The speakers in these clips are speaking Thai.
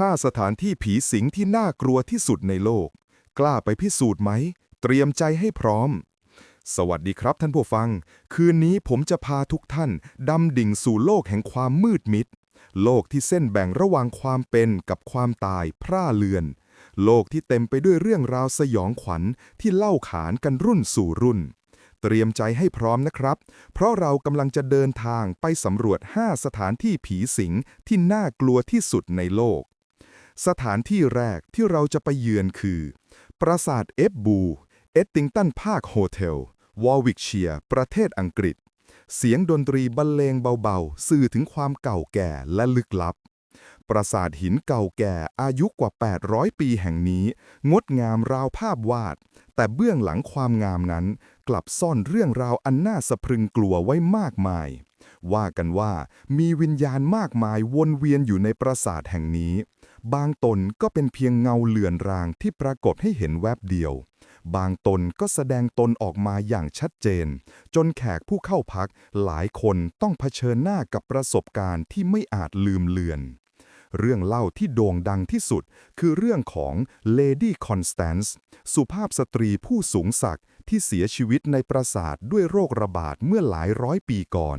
5 สถานที่ผีสิงที่น่ากลัวที่สุดในโลก กล้าไปพิสูจน์ไหม เตรียมใจให้พร้อม สวัสดีครับท่านผู้ฟัง คืนนี้ผมจะพาทุกท่าน ดำดิ่งสู่โลกแห่งความมืดมิด โลกที่เส้นแบ่งระหว่างความเป็นกับความตายพร่าเลือน โลกที่เต็มไปด้วยเรื่องราวสยองขวัญที่เล่าขานกันรุ่นสู่รุ่น เตรียมใจให้พร้อมนะครับ เพราะเรากำลังจะเดินทางไปสำรวจ 5 สถานที่ผีสิงที่น่ากลัวที่สุดในโลก สถานที่แรกที่เราจะไปเยือนคือ ปราสาทเอฟบูเอตติงตันพาคโฮเทล วอลวิกเชีย ประเทศอังกฤษ เสียงดนตรีบรรเลงเบาๆ สื่อถึงความเก่าแก่และลึกลับ ปราสาทหินเก่าแก่อายุกว่า 800 ปีแห่งนี้ งดงามราวภาพวาด แต่เบื้องหลังความงามนั้น กลับซ่อนเรื่องราวอันน่าสะพรึงกลัวไว้มากมาย ว่ากันว่ามีวิญญาณมากมายวนเวียนอยู่ในปราสาทแห่งนี้ บางตนก็เป็นเพียงเงาเลือนรางที่ปรากฏให้เห็นแวบเดียว บางตนก็แสดงตนออกมาอย่างชัดเจน จนแขกผู้เข้าพักหลายคนต้องเผชิญหน้ากับประสบการณ์ที่ไม่อาจลืมเลือนเรื่องเล่าที่โด่งดังที่สุด คือเรื่องของเลดี้คอนสแตนซ์สุภาพสตรีผู้สูงศักดิ์ที่เสียชีวิตในปราสาทด้วยโรคระบาดเมื่อหลายร้อยปีก่อน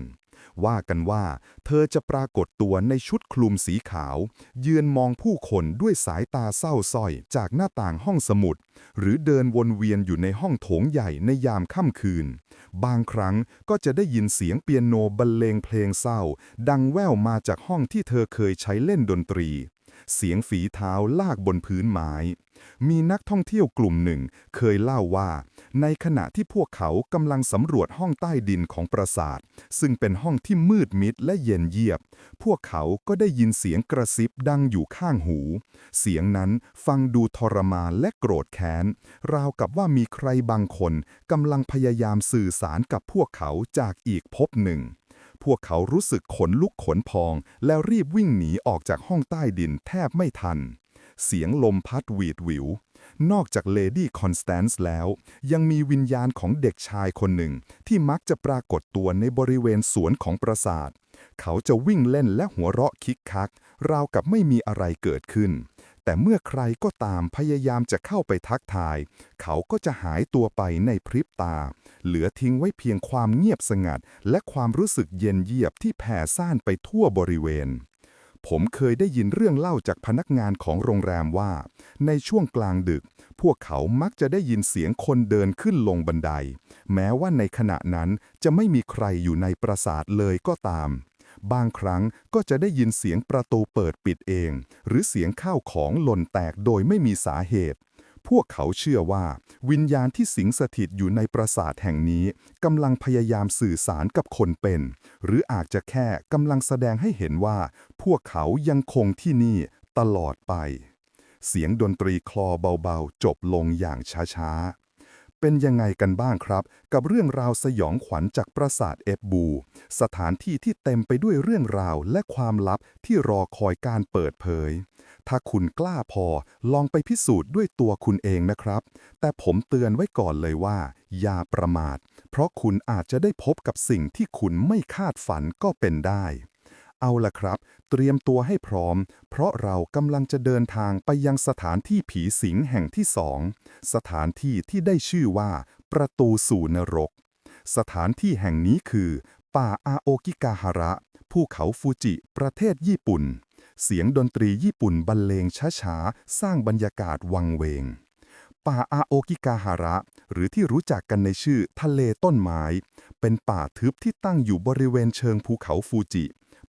ว่ากันว่า เธอจะปรากฏตัวในชุดคลุมสีขาว ยืนมองผู้คนด้วยสายตาเศร้าส้อยจากหน้าต่างห้องสมุด หรือเดินวนเวียนอยู่ในห้องโถงใหญ่ในยามค่ำคืน บางครั้งก็จะได้ยินเสียงเปียโนบรรเลงเพลงเศร้า ดังแว่วมาจากห้องที่เธอเคยใช้เล่นดนตรี เสียงฝีเท้าลากบนพื้นไม้ มีนักท่องเที่ยวกลุ่มหนึ่งเคยเล่าว่า ในขณะที่พวกเขากำลังสำรวจห้องใต้ดินของปราสาท ซึ่งเป็นห้องที่มืดมิดและเย็นเยียบ พวกเขาก็ได้ยินเสียงกระซิบดังอยู่ข้างหู เสียงนั้นฟังดูทรมานและโกรธแค้น ราวกับว่ามีใครบางคนกำลังพยายามสื่อสารกับพวกเขาจากอีกภพหนึ่ง พวกเขารู้สึกขนลุกขนพอง แล้วรีบวิ่งหนีออกจากห้องใต้ดินแทบไม่ทัน เสียงลมพัดหวีดหวิว นอกจากเลดี้คอนสแตนซ์แล้ว ยังมีวิญญาณของเด็กชายคนหนึ่ง ที่มักจะปรากฏตัวในบริเวณสวนของปราสาท เขาจะวิ่งเล่นและหัวเราะคิกคัก ราวกับไม่มีอะไรเกิดขึ้น แต่เมื่อใครก็ตามพยายามจะเข้าไปทักทาย เขาก็จะหายตัวไปในพริบตา เหลือทิ้งไว้เพียงความเงียบสงัด และความรู้สึกเย็นเยียบที่แผ่ซ่านไปทั่วบริเวณ ผมเคยได้ยินเรื่องเล่าจากพนักงานของโรงแรมว่า ในช่วงกลางดึก พวกเขามักจะได้ยินเสียงคนเดินขึ้นลงบันได แม้ว่าในขณะนั้นจะไม่มีใครอยู่ในปราสาทเลยก็ตาม บางครั้งก็จะได้ยินเสียงประตูเปิดปิดเอง หรือเสียงข้าวของหล่นแตกโดยไม่มีสาเหตุ พวกเขาเชื่อว่า วิญญาณที่สิงสถิตอยู่ในปราสาทแห่งนี้กำลังพยายามสื่อสารกับคนเป็น หรืออาจจะแค่กำลังแสดงให้เห็นว่า พวกเขายังคงที่นี่ตลอดไป เสียงดนตรีคลอเบาๆ จบลงอย่างช้าๆ เป็นยังไงกันบ้างครับ กับเรื่องราวสยองขวัญจากปราสาทเอฟบู สถานที่ที่เต็มไปด้วยเรื่องราวและความลับที่รอคอยการเปิดเผย ถ้าคุณกล้าพอลองไปพิสูจน์ด้วยตัวคุณเองนะครับ แต่ผมเตือนไว้ก่อนเลยว่า อย่าประมาท เพราะคุณอาจจะได้พบกับสิ่งที่คุณไม่คาดฝันก็เป็นได้ เอาล่ะครับ เตรียมตัวให้พร้อม เพราะเรากำลังจะเดินทางไปยังสถานที่ผีสิงแห่งที่สอง สถานที่ที่ได้ชื่อว่า ประตูสู่นรก สถานที่แห่งนี้คือ ป่าอาโอกิกาฮาระภูเขาฟูจิ ประเทศญี่ปุ่น เสียงดนตรีญี่ปุ่นบรรเลงช้าๆ สร้างบรรยากาศวังเวง ป่าอาโอกิกาฮาระ หรือที่รู้จักกันในชื่อทะเลต้นไม้ เป็นป่าทึบที่ตั้งอยู่บริเวณเชิงภูเขาฟูจิ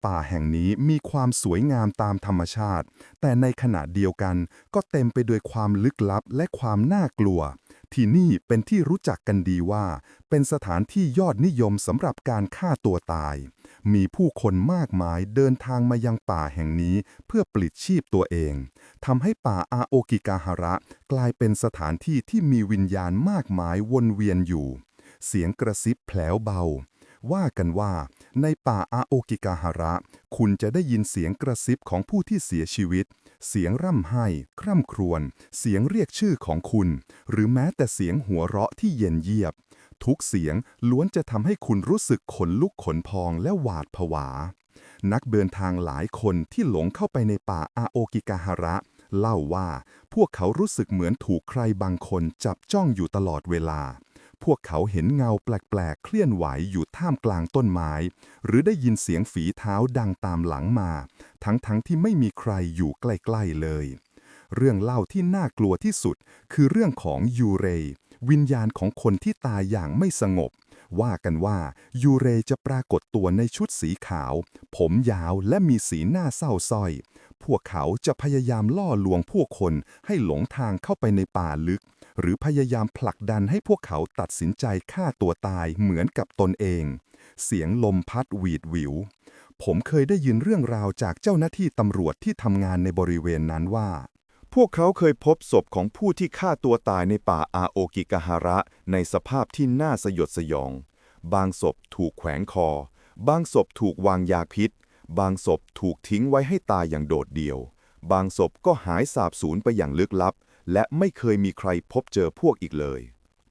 ป่าแห่งนี้มีความสวยงามตามธรรมชาติ แต่ในขณะเดียวกันก็เต็มไปด้วยความลึกลับและความน่ากลัว ที่นี่เป็นที่รู้จักกันดีว่า เป็นสถานที่ยอดนิยมสำหรับการฆ่าตัวตาย มีผู้คนมากมายเดินทางมายังป่าแห่งนี้เพื่อปลิดชีพตัวเองทำให้ป่าอาโอกิกาฮาระ กลายเป็นสถานที่ที่มีวิญญาณมากมายวนเวียนอยู่ เสียงกระซิบแผลวเบา ว่ากันว่า ในป่าอาโอกิกาฮาระ คุณจะได้ยินเสียงกระซิบของผู้ที่เสียชีวิต เสียงร่ำไห้ คร่ำครวญ เสียงเรียกชื่อของคุณ หรือแม้แต่เสียงหัวเราะที่เย็นเยียบ ทุกเสียงล้วนจะทำให้คุณรู้สึกขนลุกขนพองและหวาดผวา นักเดินทางหลายคนที่หลงเข้าไปในป่าอาโอกิกาฮาระ เล่าว่าพวกเขารู้สึกเหมือนถูกใครบางคนจับจ้องอยู่ตลอดเวลา พวกเขาเห็นเงาแปลกๆ เคลื่อนไหวอยู่ท่ามกลางต้นไม้ หรือได้ยินเสียงฝีเท้าดังตามหลังมา ทั้งๆที่ไม่มีใครอยู่ใกล้ๆเลย เรื่องเล่าที่น่ากลัวที่สุด คือเรื่องของยูเร วิญญาณของคนที่ตายอย่างไม่สงบ ว่ากันว่ายูเรจะปรากฏตัวในชุดสีขาว ผมยาวและมีสีหน้าเศร้าส้อย พวกเขาจะพยายามล่อลวงผู้คนให้หลงทางเข้าไปในป่าลึก หรือพยายามผลักดันให้พวกเขาตัดสินใจฆ่าตัวตายเหมือนกับตนเอง เสียงลมพัดหวีดหวิว ผมเคยได้ยินเรื่องราวจากเจ้าหน้าที่ตำรวจที่ทำงานในบริเวณนั้นว่า พวกเขาเคยพบศพของผู้ที่ฆ่าตัวตายในป่าอาโอกิกาฮาระ ในสภาพที่น่าสยดสยอง บางศพถูกแขวนคอ บางศพถูกวางยาพิษ บางศพถูกทิ้งไว้ให้ตายอย่างโดดเดี่ยว บางศพก็หายสาบสูญไปอย่างลึกลับ และไม่เคยมีใครพบเจอพวกอีกเลย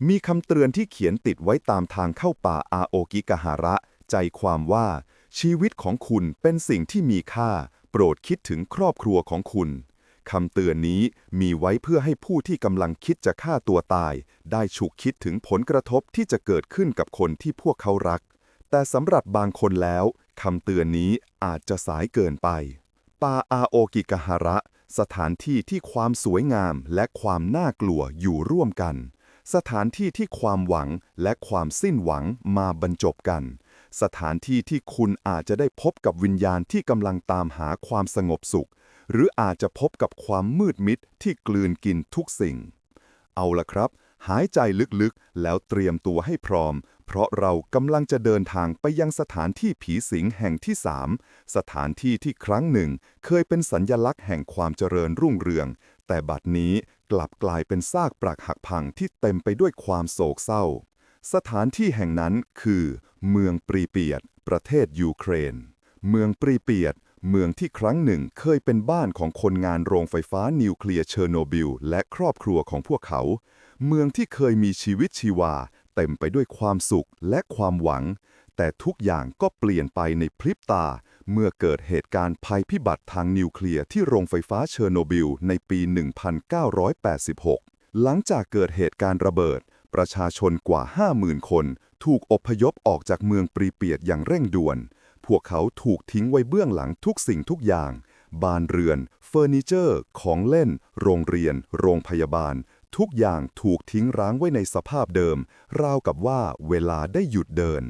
มีคำเตือนที่เขียนติดไว้ตามทางเข้าป่าอาโอกิกาฮาระ ใจความว่า ชีวิตของคุณเป็นสิ่งที่มีค่า โปรดคิดถึงครอบครัวของคุณ คำเตือนนี้มีไว้เพื่อให้ผู้ที่กำลังคิดจะฆ่าตัวตาย ได้ฉุกคิดถึงผลกระทบที่จะเกิดขึ้นกับคนที่พวกเขารัก แต่สำหรับบางคนแล้วคำเตือนนี้อาจจะสายเกินไป ป่าอาโอกิกาฮาระ สถานที่ที่ความสวยงามและความน่ากลัวอยู่ร่วมกัน สถานที่ที่ความหวังและความสิ้นหวังมาบรรจบกัน สถานที่ที่คุณอาจจะได้พบกับวิญญาณที่กำลังตามหาความสงบสุข หรืออาจจะพบกับความมืดมิดที่กลืนกินทุกสิ่ง เอาละครับ หายใจลึกๆ แล้วเตรียมตัวให้พร้อม เพราะเรากำลังจะเดินทางไปยังสถานที่ผีสิงแห่งที่สามสถานที่ที่ครั้งหนึ่ง เคยเป็นสัญญลักษณ์แห่งความเจริญรุ่งเรือง แต่บัดนี้กลับกลายเป็นซากปรักหักพังที่เต็มไปด้วยความโศกเศร้า สถานที่แห่งนั้นคือ เมืองปรีเปียด ประเทศยูเครน เมืองปรีเปียด เมืองที่ครั้งหนึ่งเคยเป็นบ้านของคนงานโรงไฟฟ้านิวเคลียร์เชอร์โนบิลและครอบครัวของพวกเขา เมืองที่เคยมีชีวิตชีวา เต็มไปด้วยความสุขและความหวัง แต่ทุกอย่างก็เปลี่ยนไปในพริบตา เมื่อเกิดเหตุการณ์ภัยพิบัติทางนิวเคลียร์ที่โรงไฟฟ้าเชอร์โนบิลในปี 1986 หลังจากเกิดเหตุการณ์ระเบิด ประชาชนกว่า 50,000 คน ถูกอพยพออกจากเมืองปรีเปียดอย่างเร่งด่วน วกเขาถูกทิ้งไว้เบื้องหลังทุกสิ่งทุกอย่างบ้านเรือน เฟอร์นิเจอร์ ของเล่น โรงเรียน โรงพยาบาล ทุกอย่างถูกทิ้งร้างไว้ในสภาพเดิม ราวกับว่าเวลาได้หยุดเดิน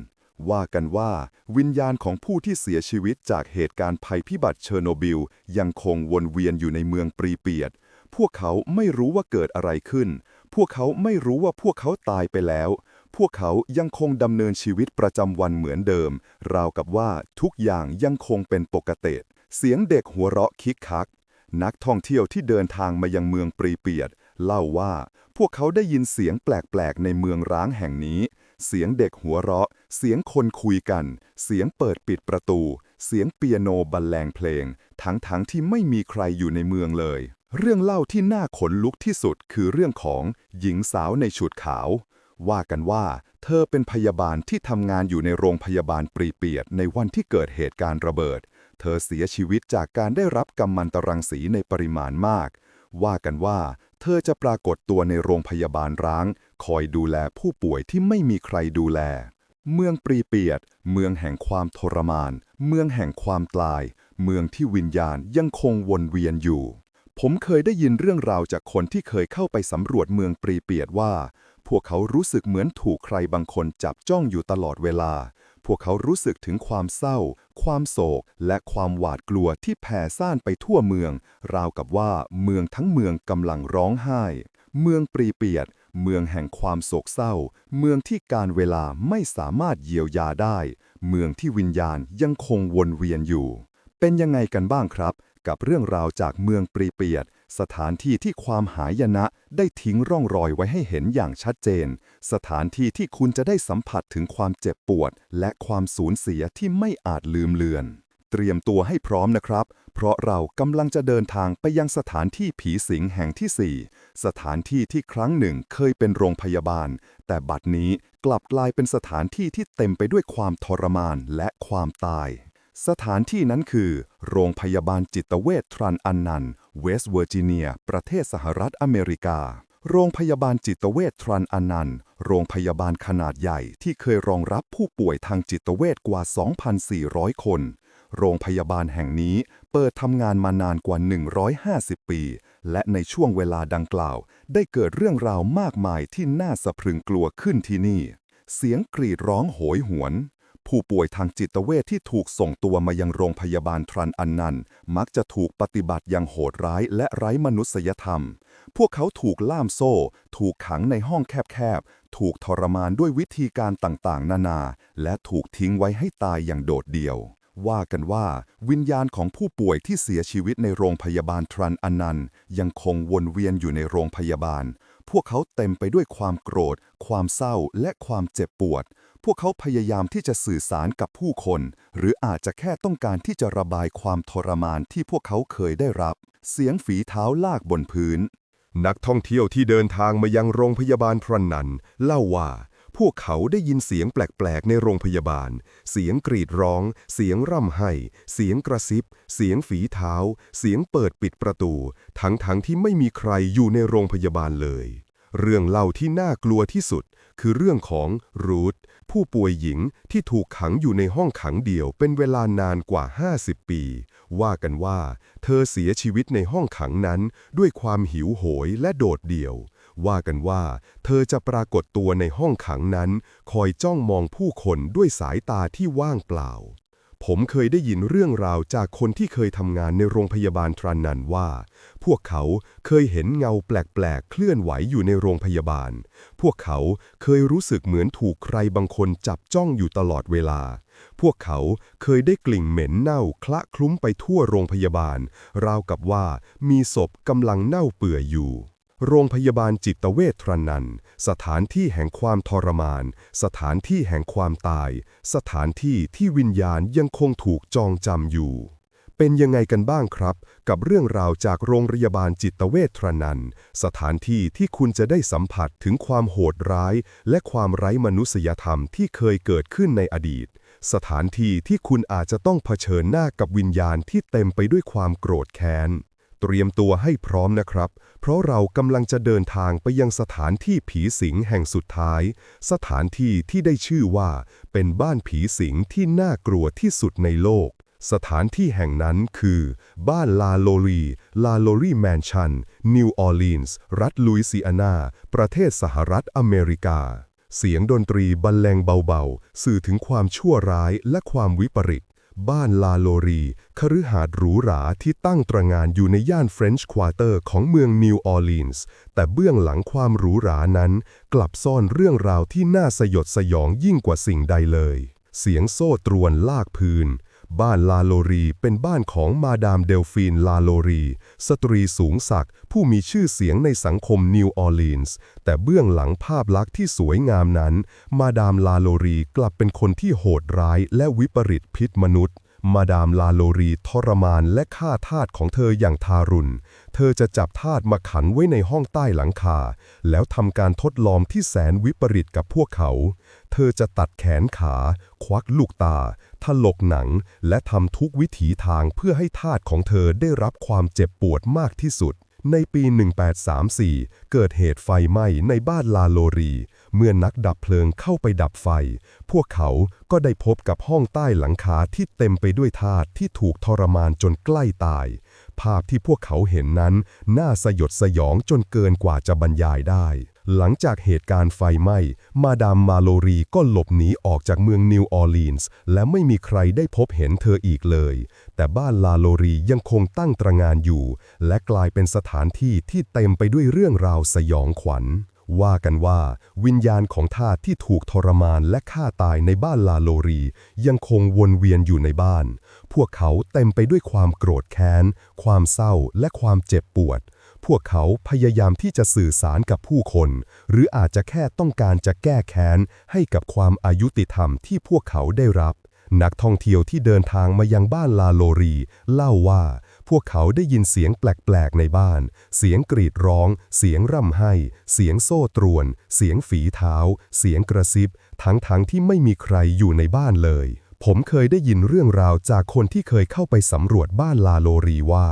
ว่ากันว่าวิญญาณของผู้ที่เสียชีวิตจากเหตุการณ์ภัยพิบัติเชอร์โนบิล ยังคงวนเวียนอยู่ในเมืองปรีเปียด พวกเขาไม่รู้ว่าเกิดอะไรขึ้น พวกเขาไม่รู้ว่าพวกเขาตายไปแล้ว พวกเขายังคงดำเนินชีวิตประจำวันเหมือนเดิม ราวกับว่าทุกอย่างยังคงเป็นปกติ เสียงเด็กหัวเราะคิกคัก นักท่องเที่ยวที่เดินทางมายังเมืองปรีเปียด เล่าว่าพวกเขาได้ยินเสียงแปลกๆในเมืองร้างแห่งนี้ เสียงเด็กหัวเราะ เสียงคนคุยกัน เสียงเปิดปิดประตู เสียงเปียโนบรรเลงเพลง ทั้งๆทที่ไม่มีใครอยู่ในเมืองเลย เรื่องเล่าที่น่าขนลุกที่สุดคือเรื่องของหญิงสาวในชุดขาว ว่ากันว่า เธอเป็นพยาบาลที่ทำงานอยู่ในโรงพยาบาลปรีเปียดในวันที่เกิดเหตุการณ์ระเบิด เธอเสียชีวิตจากการได้รับกัมมันตรังสีในปริมาณมาก ว่ากันว่า เธอจะปรากฏตัวในโรงพยาบาลร้าง คอยดูแลผู้ป่วยที่ไม่มีใครดูแล เมืองปรีเปียด เมืองแห่งความทรมาน เมืองแห่งความตาย เมืองที่วิญญาณยังคงวนเวียนอยู่ผมเคยได้ยินเรื่องราวจากคนที่เคยเข้าไปสำรวจเมืองปรีเปียดว่า พวกเขารู้สึกเหมือนถูกใครบางคนจับจ้องอยู่ตลอดเวลา พวกเขารู้สึกถึงความเศร้า ความโศก และความหวาดกลัวที่แผ่ซ่านไปทั่วเมือง ราวกับว่าเมืองทั้งเมืองกำลังร้องไห้ เมืองปรีเปียด เมืองแห่งความโศกเศร้า เมืองที่การเวลาไม่สามารถเยียวยาได้ เมืองที่วิญญาณยังคงวนเวียนอยู่ เป็นยังไงกันบ้างครับ กับเรื่องราวจากเมืองปรีเปียด สถานที่ที่ความหายนะได้ทิ้งร่องรอยไว้ให้เห็นอย่างชัดเจน สถานที่ที่คุณจะได้สัมผัสถึงความเจ็บปวด และความสูญเสียที่ไม่อาจลืมเลือน เตรียมตัวให้พร้อมนะครับ เพราะเรากำลังจะเดินทางไปยังสถานที่ผีสิงแห่งที่ 4 สถานที่ที่ครั้งหนึ่งเคยเป็นโรงพยาบาล แต่บัดนี้กลับกลายเป็นสถานที่ที่เต็มไปด้วยความทรมานและความตายสถานที่นั้นคือ โรงพยาบาลจิตเวชทรันอันนัน เวสต์เวอร์จิเนีย ประเทศสหรัฐอเมริกา โรงพยาบาลจิตเวชทรันอันนันโรงพยาบาลขนาดใหญ่ที่เคยรองรับผู้ป่วยทางจิตเวชกว่า 2,400 คน โรงพยาบาลแห่งนี้เปิดทำงานมานานกว่า 150 ปี และในช่วงเวลาดังกล่าว ได้เกิดเรื่องราวมากมายที่น่าสะพรึงกลัวขึ้นที่นี่ เสียงกรีดร้องโหยหวน ผู้ป่วยทางจิตเวชที่ถูกส่งตัวมายังโรงพยาบาลทรันอันนันมักจะถูกปฏิบัติอย่างโหดร้ายและไร้มนุษยธรรม พวกเขาถูกล่ามโซ่ ถูกขังในห้องแคบๆ ถูกทรมานด้วยวิธีการต่างๆ นานา และถูกทิ้งไว้ให้ตายอย่างโดดเดี่ยวว่ากันว่า วิญญาณของผู้ป่วยที่เสียชีวิตในโรงพยาบาลทรันอันนันยังคงวนเวียนอยู่ในโรงพยาบาล พวกเขาเต็มไปด้วยความโกรธ ความเศร้าและความเจ็บปวด พวกเขาพยายามที่จะสื่อสารกับผู้คน หรืออาจจะแค่ต้องการที่จะระบายความทรมานที่พวกเขาเคยได้รับ เสียงฝีเท้าลากบนพื้น นักท่องเที่ยวที่เดินทางมายังโรงพยาบาลทรันนันเล่าว่า พวกเขาได้ยินเสียงแปลกๆ ในโรงพยาบาล เสียงกรีดร้อง เสียงร่ำไห้ เสียงกระซิบ เสียงฝีเท้า เสียงเปิดปิดประตู ทั้งๆทที่ไม่มีใครอยู่ในโรงพยาบาลเลย เรื่องเล่าที่น่ากลัวที่สุดคือเรื่องของรูท ผู้ป่วยหญิงที่ถูกขังอยู่ในห้องขังเดี่ยวเป็นเวลานานกว่า 50 ปี ว่ากันว่า เธอเสียชีวิตในห้องขังนั้นด้วยความหิวโหยและโดดเดี่ยว ว่ากันว่า เธอจะปรากฏตัวในห้องขังนั้น คอยจ้องมองผู้คนด้วยสายตาที่ว่างเปล่า ผมเคยได้ยินเรื่องราวจากคนที่เคยทำงานในโรงพยาบาลทรันนันว่า พวกเขาเคยเห็นเงาแปลกๆ เคลื่อนไหวอยู่ในโรงพยาบาล พวกเขาเคยรู้สึกเหมือนถูกใครบางคนจับจ้องอยู่ตลอดเวลา พวกเขาเคยได้กลิ่นเหม็นเน่าคละคลุ้มไปทั่วโรงพยาบาล ราวกับว่ามีศพกำลังเน่าเปื่อยอยู่ โรงพยาบาลจิตเวชทรนัน สถานที่แห่งความทรมาน สถานที่แห่งความตาย สถานที่ที่วิญญาณยังคงถูกจองจำอยู่ เป็นยังไงกันบ้างครับ กับเรื่องราวจากโรงพยาบาลจิตเวชทรนัน สถานที่ที่คุณจะได้สัมผัสถึงความโหดร้าย และความไร้มนุษยธรรมที่เคยเกิดขึ้นในอดีต สถานที่ที่คุณอาจจะต้องเผชิญหน้ากับวิญญาณที่เต็มไปด้วยความโกรธแค้น เตรียมตัวให้พร้อมนะครับ เพราะเรากำลังจะเดินทางไปยังสถานที่ผีสิงแห่งสุดท้าย สถานที่ที่ได้ชื่อว่า เป็นบ้านผีสิงที่น่ากลัวที่สุดในโลก สถานที่แห่งนั้นคือ บ้านลาโลรีลาโลรีแมนชันนิวออร์ลีนส์ รัฐลุยเซิอานา ประเทศสหรัฐอเมริกา เสียงดนตรีบรรเลงเบาๆ สื่อถึงความชั่วร้ายและความวิปริต บ้านลาโลรีคฤหาสน์หรูหราที่ตั้งตระงานอยู่ในย่านเฟรนช์ควอเตอร์ของเมืองนิวออร์ลีนส์แต่เบื้องหลังความหรูหรานั้น กลับซ่อนเรื่องราวที่น่าสยดสยองยิ่งกว่าสิ่งใดเลย เสียงโซ่ตรวนลากพื้น บ้านลาโลรีเป็นบ้านของมาดามเดลฟีนลาโลรี สตรีสูงศักดิ์ผู้มีชื่อเสียงในสังคมนิวออร์ลีนส์ แต่เบื้องหลังภาพลักษณ์ที่สวยงามนั้น มาดามลาโลรีกลับเป็นคนที่โหดร้ายและวิปริตพิษมนุษย์ มาดามลาโลรีทรมานและฆ่าทาสของเธออย่างทารุณ เธอจะจับทาสมาขังไว้ในห้องใต้หลังคา แล้วทำการทดลองที่แสนวิปริตกับพวกเขา เธอจะตัดแขนขา ควักลูกตา ถลกหนัง และทำทุกวิถีทางเพื่อให้ทาสของเธอได้รับความเจ็บปวดมากที่สุด ในปี 1834 เกิดเหตุไฟไหม้ในบ้านลาโลรี เมื่อนักดับเพลิงเข้าไปดับไฟ พวกเขาก็ได้พบกับห้องใต้หลังคาที่เต็มไปด้วยทาสที่ถูกทรมานจนใกล้ตาย ภาพที่พวกเขาเห็นนั้น น่าสยดสยองจนเกินกว่าจะบรรยายได้ หลังจากเหตุการณ์ไฟไหม้ มาดามมาโลรีก็หลบหนีออกจากเมืองนิวออร์ลีนส์และไม่มีใครได้พบเห็นเธออีกเลย แต่บ้านลาโลรียังคงตั้งตระงานอยู่ และกลายเป็นสถานที่ที่เต็มไปด้วยเรื่องราวสยองขวัญ ว่ากันว่า วิญญาณของทาสที่ถูกทรมานและฆ่าตายในบ้านลาโลรี ยังคงวนเวียนอยู่ในบ้าน พวกเขาเต็มไปด้วยความโกรธแค้น ความเศร้าและความเจ็บปวด พวกเขาพยายามที่จะสื่อสารกับผู้คน หรืออาจจะแค่ต้องการจะแก้แค้น ให้กับความอายุติธรรมที่พวกเขาได้รับ นักท่องเที่ยวที่เดินทางมายังบ้านลาโลรี เล่าว่า พวกเขาได้ยินเสียงแปลกๆในบ้าน เสียงกรีดร้อง เสียงร่ำไห้ เสียงโซ่ตรวน เสียงฝีเท้า เสียงกระซิบ ทั้งๆทที่ไม่มีใครอยู่ในบ้านเลย ผมเคยได้ยินเรื่องราวจากคนที่เคยเข้าไปสำรวจบ้านลาโลรีว่า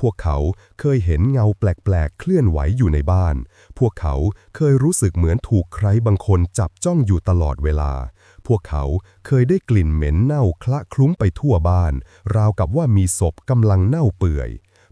พวกเขาเคยเห็นเงาแปลกๆ เคลื่อนไหวอยู่ในบ้าน พวกเขาเคยรู้สึกเหมือนถูกใครบางคนจับจ้องอยู่ตลอดเวลา พวกเขาเคยได้กลิ่นเหม็นเน่าคละคลุ้งไปทั่วบ้าน ราวกับว่ามีศพกำลังเน่าเปื่อย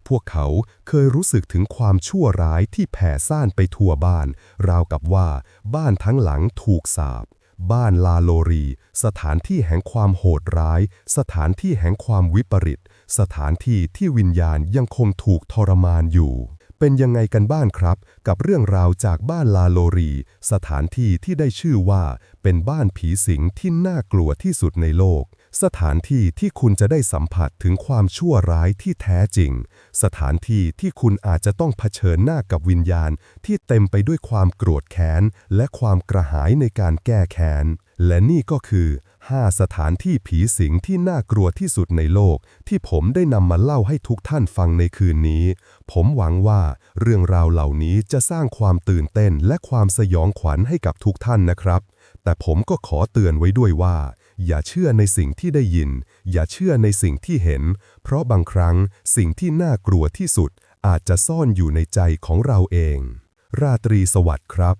พวกเขาเคยรู้สึกถึงความชั่วร้ายที่แผ่ซ่านไปทั่วบ้าน ราวกับว่าบ้านทั้งหลังถูกสาป บ้านลาโลรี สถานที่แห่งความโหดร้าย สถานที่แห่งความวิปริต สถานที่ที่วิญญาณยังคงถูกทรมานอยู่ เป็นยังไงกันบ้างครับ กับเรื่องราวจากบ้านลาโลรี สถานที่ที่ได้ชื่อว่า เป็นบ้านผีสิงที่น่ากลัวที่สุดในโลก สถานที่ที่คุณจะได้สัมผัสถึงความชั่วร้ายที่แท้จริง สถานที่ที่คุณอาจจะต้องเผชิญหน้ากับวิญญาณ ที่เต็มไปด้วยความโกรธแค้น และความกระหายในการแก้แค้น และนี่ก็คือ 5 สถานที่ผีสิงที่น่ากลัวที่สุดในโลก ที่ผมได้นำมาเล่าให้ทุกท่านฟังในคืนนี้ ผมหวังว่าเรื่องราวเหล่านี้จะสร้างความตื่นเต้นและความสยองขวัญให้กับทุกท่านนะครับ แต่ผมก็ขอเตือนไว้ด้วยว่า อย่าเชื่อในสิ่งที่ได้ยิน อย่าเชื่อในสิ่งที่เห็น เพราะบางครั้งสิ่งที่น่ากลัวที่สุดอาจจะซ่อนอยู่ในใจของเราเอง ราตรีสวัสดิ์ครับ